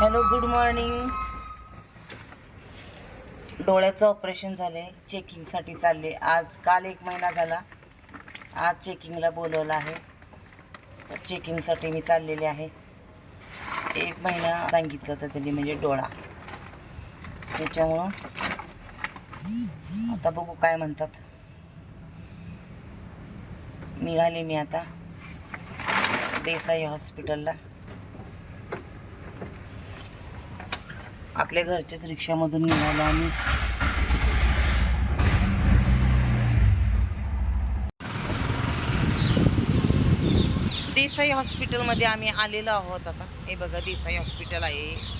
Hello good morning. डोळ्याचं operation झालं आहे चेकिंगसाठी चालले. आज काल एक महिना झाला. आज चेकिंगला बोलवलं आहे. तर चेकिंगसाठी मी चाललेले आहे. एक महिना सांगितलं तर त्यांनी म्हणजे डोळा. त्याच्यामुळं आता बघू काय म्हणतात. निघाले मी आता. देसाई हॉस्पिटलला. आपल्या घरच्याच रिक्षामधून निघालो आम्ही. देसाई हॉस्पिटलमध्ये आम्ही आलेलो आहोत आता. हे बघा देसाई हॉस्पिटल आहे.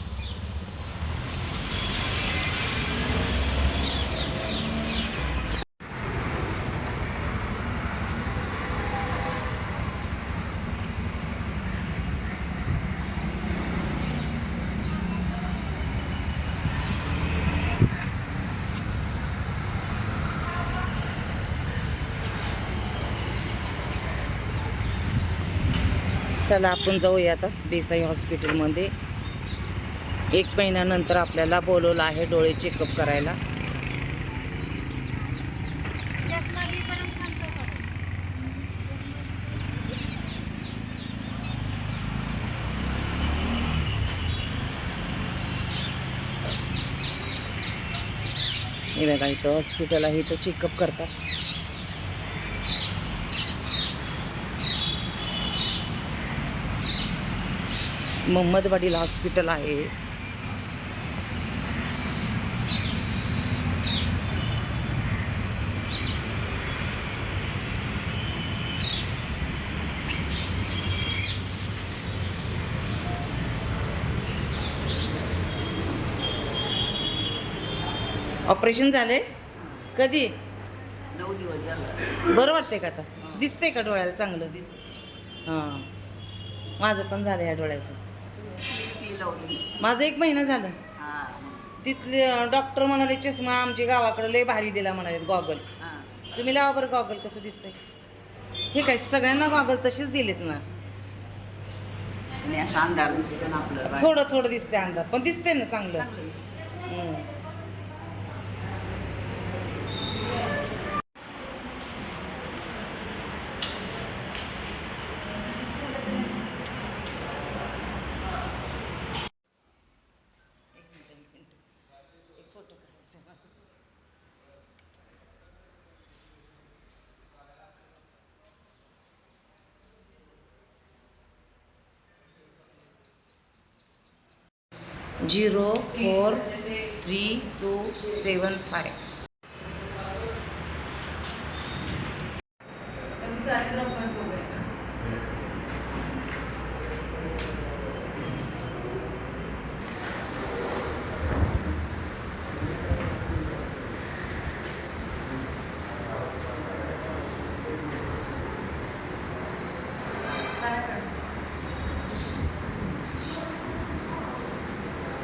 चला आपण जाऊया आता देसाई हॉस्पिटलमध्ये. एक महिन्यानंतर आपल्याला बोलवलं आहे डोळे चेकअप करायला. हे बघा इथं हॉस्पिटल आहे इथं चेकअप करतात. मोहम्मदवाडील हॉस्पिटल आहे. ऑपरेशन झाले? कधी? नऊ दिवस झालं. बरं वाटतंय का आता? दिसतंय का डोळ्याला चांगलं? दिस हां. माझं पण झालं या डोळ्याचं. ती लावली. माझं एक महिना झालं. हा. तिथले डॉक्टर म्हणाले चष्मा आमच्या गावाकडे लय भारी दिला म्हणाले गॉगल हा. तुम्ही लावा बरं गॉगल कसं दिसतंय. हे काय सगळ्यांना गॉगल तसेच दिलेत ना. आणि असं अंधार दिसतं ना आपलं. बाहेर. थोडं थोडं दिसते अंदाज पण दिसते ना चांगलं. zero four three two seven five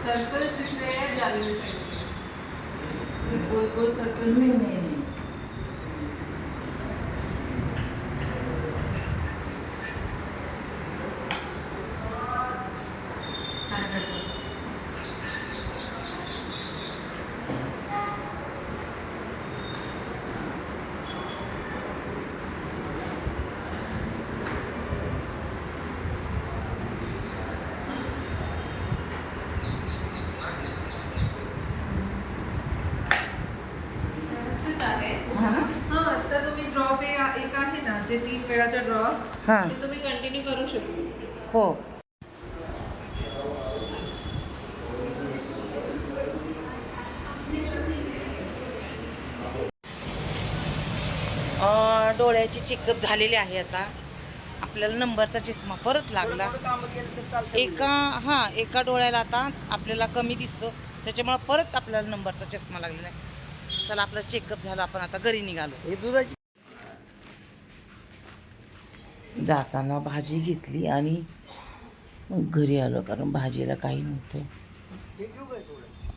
circle दिसले जाली गोल गोल सर्कल नाही व्यवस्थित आहे हा ना हा तर तुम्ही ड्रॉप एक एक आहे ना जे तीन वेळाचा ड्रॉप हा. ते तुम्ही कंटिन्यू करू शकता. हो. अं, डोळ्याची चेकअप झालेली आहे आता. आपल्याला नंबरचा चष्मा परत लागला. एका हां एका डोळ्याला आता आपल्याला कमी दिसतो. त्याच्यामुळे परत आपल्याला नंबरचा चष्मा लागलेला आहे. चला आपलं चेकअप झालं आपण आता घरी निघालो. हे दुधाची जाताना भाजी घेतली आणि मग घरी आलो कारण भाजीला काही नव्हतं.